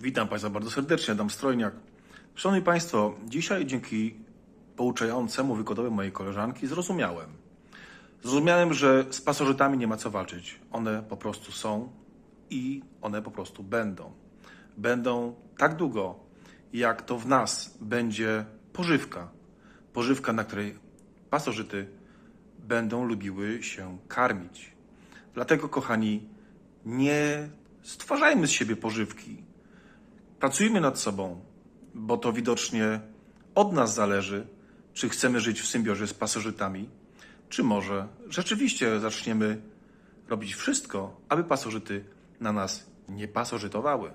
Witam Państwa bardzo serdecznie, Adam Strojniak. Szanowni Państwo, dzisiaj dzięki pouczającemu wykładowi mojej koleżanki zrozumiałem. Zrozumiałem, że z pasożytami nie ma co walczyć. One po prostu są i one po prostu będą. Będą tak długo, jak to w nas będzie pożywka. Pożywka, na której pasożyty będą lubiły się karmić. Dlatego, kochani, nie stwarzajmy z siebie pożywki. Pracujmy nad sobą, bo to widocznie od nas zależy, czy chcemy żyć w symbiozie z pasożytami, czy może rzeczywiście zaczniemy robić wszystko, aby pasożyty na nas nie pasożytowały.